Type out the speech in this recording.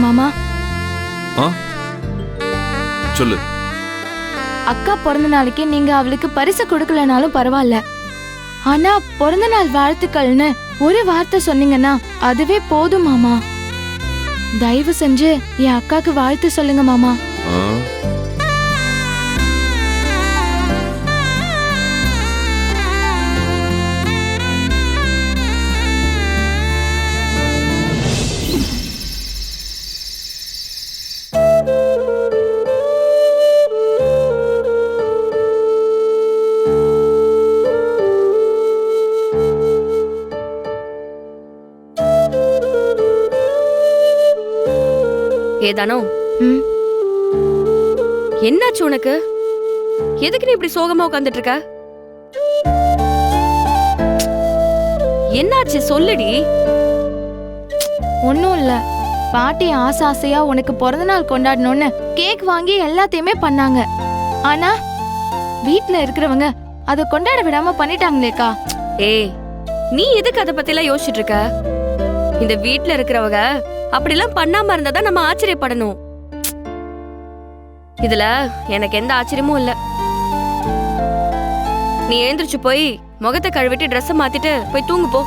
மாமா. ஆ? சொல்லு. அக்கா பிறந்த நாளைக்கு நீங்க அவளுக்கு பரிசு கொடுக்கலனாலும் பரவாயில்ல. ஆனா பிறந்த நாள் வாழ்த்துக்கள்னு ஒரு வார்த்தை சொன்னீங்கன்னா அதுவே போதும் மாமா. தயவு செஞ்சு என் அக்காக்கு வாழ்த்து சொல்லுங்க மாமா. ஏதானோ என்னாச்சு உனக்கு? எதுக்கு நீ இப்படி சோகமா உட்காந்துட்டு இருக்க என்னாச்சு? சொல்லுடி. ஒண்ணும் இல்ல. பாட்டி ஆசை ஆசையா உனக்கு பிறந்த நாள் கொண்டாடணும்னு கேக் வாங்கி எல்லாத்தையுமே பண்ணாங்க. ஆனா வீட்ல இருக்கிறவங்க அதை கொண்டாட விடாம பண்ணிட்டாங்களேக்கா. ஏய் நீ எதுக்கு அத பத்தி எல்லாம் யோசிச்சுட்டு இருக்க இந்த வீட்ல இருக்கிறவங்க அப்படிலாம் பண்ணாம இருந்தா தான் நம்ம ஆச்சரியப்படணும். இதுல எனக்கு எந்த ஆச்சரியமும் இல்ல. நீ எழுந்திரிச்சு போய் முகத்தை கழுவிட்டு ட்ரெஸ்ஸை மாத்திட்டு போய் தூங்கு போ.